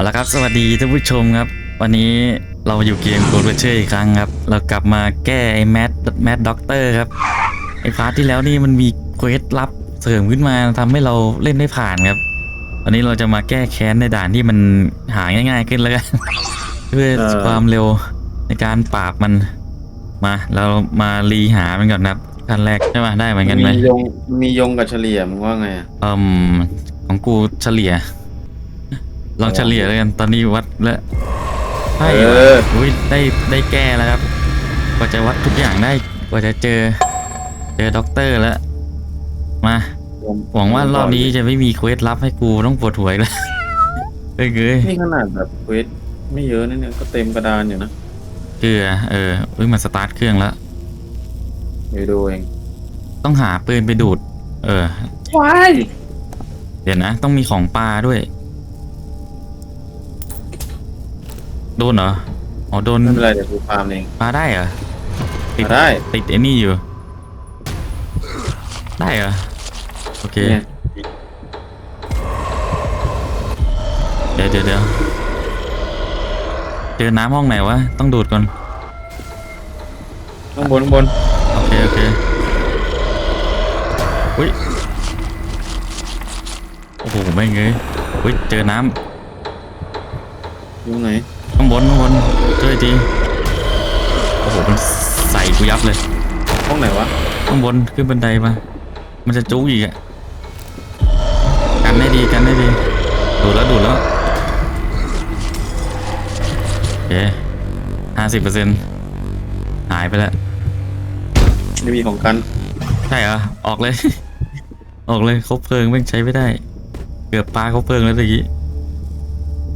เอาละครับสวัสดีท่านผู้ชมครับ วันนี้เราอยู่เกมโกลเชอร์อีกครั้งครับ เรากลับมาแก้ไอ้แมทแมทด็อกเตอร์ครับไอ้พาร์ทที่แล้วนี่มันมีเควสลับเสริมขึ้นมาทำให้เราเล่นได้ผ่านครับวันนี้เราจะมาแก้แค้นในด่านที่มันหาง่ายๆขึ้นแล้วกันเพื่อเออความเร็วในการปราบมันมาเรามารีหามันก่อนนะครับขั้นแรกใช่ไหมได้เหมือนกันไหมมียงมียงกับเฉลี่ยมึงว่าไงอะเอ่มของกูเฉลี่ย ลองเฉลี่ยแล้วกันตอนนี้วัดแล้วใช่เอเหรอออุ้ยได้ได้แก้แล้วครับกว่าจะวัดทุกอย่างได้กว่าจะเจอ เจอด็อกเตอร์แล้ว มาหวังว่ารอบนี้จะไม่มีเควสลับให้กูต้องปวดหัวอีกแล้วเอ้ยเกยนี่ขนาดแบบเควสไม่เยอะนะเนี่ยก็เต็มกระดานอยู่นะเกลือเออเอ้ยมันสตาร์ทเครื่องแล้วเดี๋ยวดูเองต้องหาปืนไปดูด เออว้ายเดี๋ยวนะ ต้องมีของปลาด้วย โดนเหรอ อ๋อโดนไม่เป็นไรเดี๋ยวกูฟาร์มเองปลาได้เหรอติดมาได้ติดไอ้นี่อยู่ ได้เหรอ โอเค เนี่ยเดี๋ยวเดี๋ยวเดี๋ยวเจอน้ำห้องไหนวะ ต้องดูดก่อน ข้างบนข้างบนโอเค โอเคอุ้ย โอ้โห ไม่งเงยอุ้ย เจอน้อยู่ไหนำ ข้างบนข้างบนช่วยทีโอ้โหมันใส่กูยับเลยห้องไหนวะข้างบนขึ้นบันไดมา มันจะจุกอีกอะกันได้ดีกันได้ดีดูดแล้วดูดแล้วโอเคห้าสิบเปอร์เซ็นต์หายไปแล้วไม่มีของกัน ใช่เหรอออกเลย ออกเลยคบเพลิงแม่งใช้ไม่ได้ เกือบปลาคบเพลิงแล้วตะกี้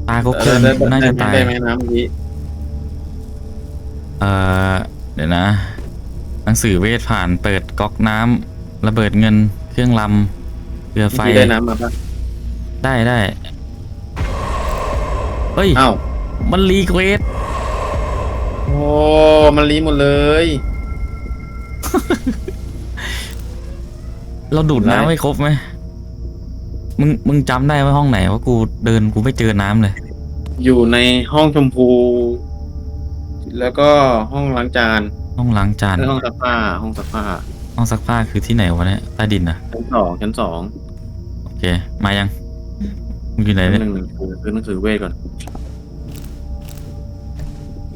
ปลาคบเพลิงได้ได้น่าจะตายได้ไหมน้ำเมื่อกี้เอ่อเดี๋ยวนะ หนังสือเวทผ่านเปิดก๊อกน้ำระเบิดเงินเครื่องลำเรือไฟเมื่อกี้ได้น้ำมาปะได้ได้เฮ้ยอ้าวมันรีเควสโอ้มันรีหมดเลย เราดูดไหนน้ำไม่ครบไหม มึงมึงจำได้ไหมห้องไหนว่ากูเดินกูไม่เจอน้ำเลย อยู่ในห้องชมพู แล้วก็ห้องล้างจานห้องล้างจานแล้วห้องซักผ้าห้องซักผ้าห้องซักผ้าคือที่ไหนวะเนี่ยใต้ดินนะชั้นสองชั้นสองโอเค มายังมึงอยู่ไหนหเนี่ยนึ่งหนึ่งคือคือหนังสือเวทก่อน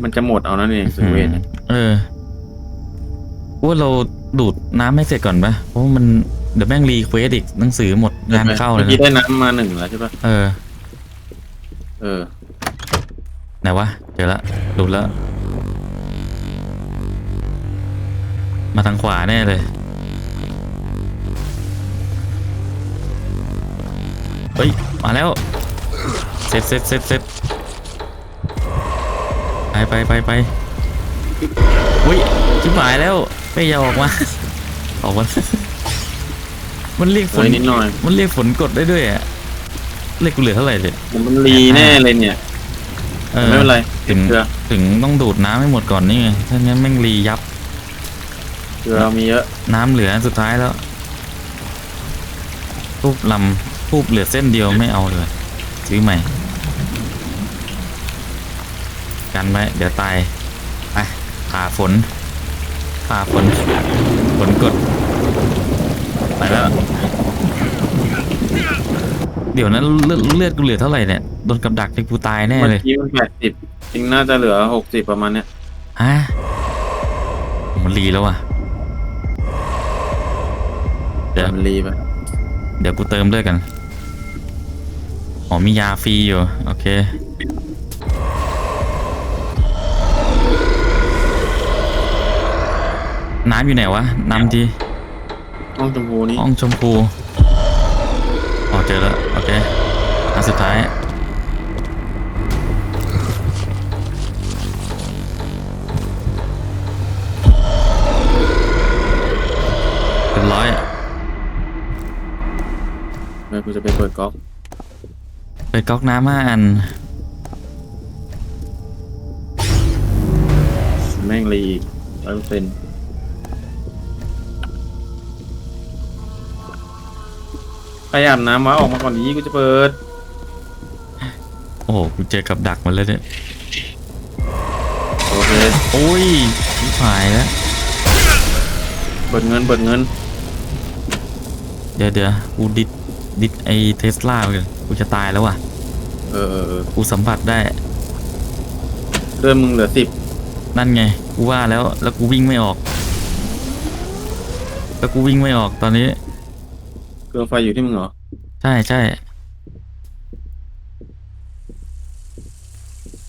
มันจะหมดเอานั่นเองหนังสือเวทเนี่ยเออว่าเราดูดน้ำให้เสร็จก่อนปะเพราะว่ามัน เดี๋ยวแม่งรีเควสอีกหนังสือหมดงานเข้าเลยมื่อกี้นะได้น้ำมาหนึ่งแล้วใช่ปะเออ เออ ไหนวะเจอละดูดแล้วมาทางขวาแน่เลย เฮ้ย มาแล้ว เสร็จเสร็จเสร็จเสร็จไปไปไปไปอุ้ยชิบหายแล้ว ไม่อยาออกมา ออกมา มันเรียกฝเฮ้นยนิดหน่อย มันเรียกฝนกดได้ด้วยอะเรียกกูเหลือเท่าไหร่เลยมันรีแน่เลยเนี่ยเออไม่เป็นไรถึงเกลือถึงต้องดูดน้ำให้หมดก่อนนี่ไงถ้างั้นแม่งรียับเกลือเรามีเยอะ น้ำเหลือสุดท้ายแล้วทูบลำทูบเหลือเส้นเดียวไม่เอาเลยซื้อใหม่ กันไว้เดี๋ยวตายไปผ่าฝนผ่าฝนฝนกด ไปแล้ว เดี๋ยวนั้นเลือดเลือดกูเหลือเท่าไหร่เนี่ยโดนกับดักจนกูตายแน่เมื่เลอยกี้มันแปดสิบจริงน่าจะเหลือหกสิบประมาณเนี้ยฮะมันรีแล้วอะ เดี๋ยว มันรีไปเดี๋ยวกูเติมเลือดกัน อ๋อมียาฟรีอยู่ โอเค น้ำอยู่ไหนวะ น้ำที ห้องชมพูนี้ห้องชมพูอ๋อเจอแล้ว โอเคอันสุดท้าย เป็นร้อยเดี๋ยวกูจะไปเปิดก๊อกเปิดก๊อกน้ำห้าอัน แม่งรีร้อยเปอร์เซ็นต์ ใครอาบน้ำวะออกมาก่อนดีกูจะเปิด โอ้โหกูเจอกับดักมาแล้วเนี่ย โอเค โอ้ยชิบหายแล้ว เบิดเงินเบิดเงิน เดี๋ยวเดี๋ยวกูดิดดิดไอเทสลาไปกันกูจะตายแล้วว่ะ เออเออเออกูสัมผัสได้ เริ่มมึงเหลือสิบนั่นไง กูว่าแล้ว แล้วกูวิ่งไม่ออก แล้วกูวิ่งไม่ออกตอนนี้ เครื่องไฟอยู่ที่มึงเหรอ ใช่ใช่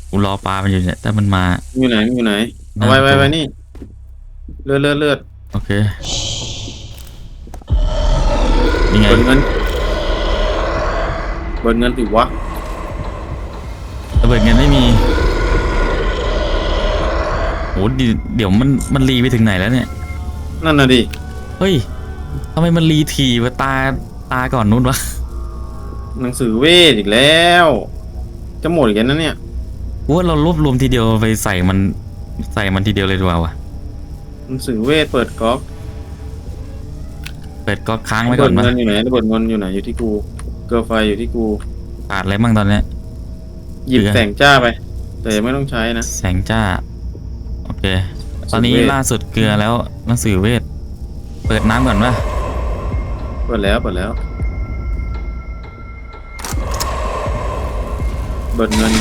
กูรอปลามันอยู่เนี่ยถ้ามันมามึงอยู่ไหนมึงอยู่ไหนน่าเอาไว้ไว้กลัวไว้นี่ เลือดเลือดเลือดโอเคยังไงเบิดเงินเบิดเงินสิวะระเบิดเงินไม่มีโหดิเดี๋ยวมันมันรีไปถึงไหนแล้วเนี่ย นั่นน่ะดิเฮ้ย ทำไมมันรีทีวะตาตาก่อนนู้นวะหนังสือเวทอีกแล้ว จะหมดอีกแล้วนะเนี่ยกูว่าเรารวบรวมทีเดียวไปใส่มันใส่มันทีเดียวเลยดีกว่าวะหนังสือเวทเปิดก๊อกเปิดก็ค้างไว้ระก่เบิอดนมาเงินอยู่ไหนระเบิดเงินอยู่ไหนอยู่ที่กูเกลือไฟอยู่ที่กูขาดอะไรบ้างตอนเนี้ยหยิบเกลือแสงจ้าไป แต่ไม่ต้องใช้นะแสงจ้า โอเค ตอนนี้เวทล่าสุดเกลือแล้วหนังสือเวท เปิดน้ำก่อนวะเปิดแล้วเปิดแล้วเบิดเงิน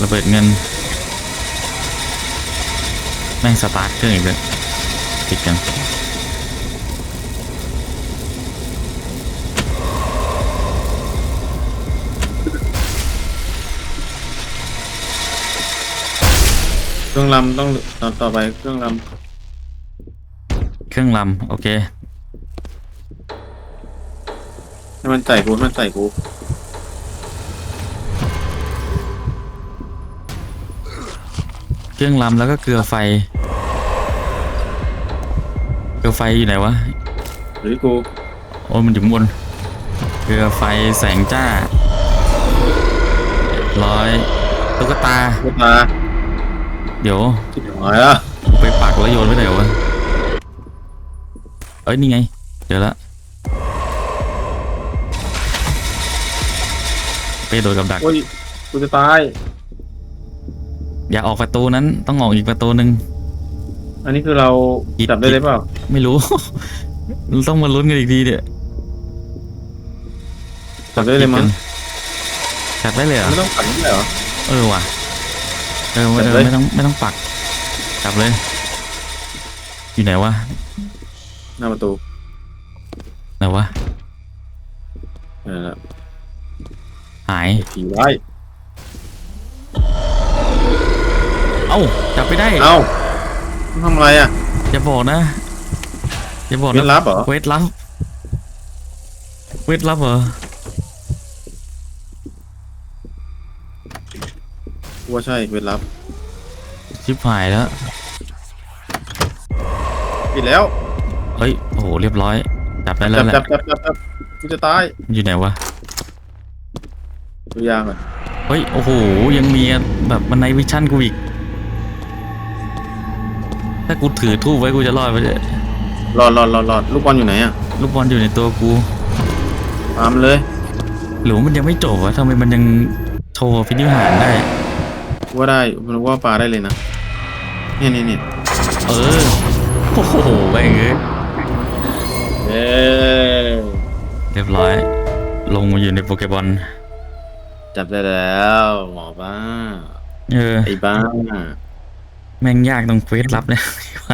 ระเบิดเงิน แม่งสตาร์ทเครื่องอีกแล้วติดกัน รื่องลำต้องต่อต่อไปเครื่องลเครื่องลำโอเคำให้มันใส่กูให้มันใส่กูเครื่องลำแล้วก็เกลือไฟ เกลือไฟอยู่ไหนวะ หรือกูโอ้ยมันอยู่ข้างบนเกลือไฟแสงจ้าเรียบร้อยตุ๊กตา กูตา เดี๋ยวชิบหายละไปปักแล้วโยนไว้ไหนวะเอ้ยนี่ไง เดี๋ยวละไปโดนกับดักโอ้ยกูจะตาย อย่าออกประตูนั้นต้องออกอีกประตูหนึ่งอันนี้คือเราผิดจับได้เลยเปล่าไม่รู้ ต้องมาลุ้นกันอีกทีเดี๋ยวจับได้เลยมั้งจับได้เลยเหรอไม่ต้องขันไม่ได้เหรอเออว่ะ เออเอจับอเลยไม่ต้องไม่ต้องปักจับเลย อยู่ไหนวะหน้าประตูไหนวะนั่นแหละหายผีร้ายเอ้าจับไปได้เอ้าทำอะไรอะอย่าบอกนะอย่าบอกเล่นะนลับเหรอเวทลับเวทลับเหรอกู ว่าใช่เวทลับชิบหายแล้ว ปิดแล้วเฮ้ย โอ้โห เรียบร้อย จับได้แล้จัวบแหละจับจับจับจับกูจะตายมันอยู่ไหนวะ ดูยางก่อนเฮ้ย โอ้โห ยังมีแบบมันในวิชั่นกูอีก ถ้ากูถือทูบไว้กูจะรอดไปเลยรอดรอดรอดรอดลูกบอลอยู่ไหนอะลูกบอลอยู่ในตัวกู ตามเลย หรือว่ามันยังไม่จบวะทำไมมันยังโชว์พินิหารได้กู ว่าได้มันว่าปลาได้เลยนะ เนี่ยเนี่ยเนี่ยเออ โอ้โหแม่งเอ้ยเย้เรียบร้อย ลงมาอยู่ในโปเกบอลจับได้แล้วหมอบ้า เออ ไอ้บ้า แม่งยากตรงเควสลับเนี่ยไป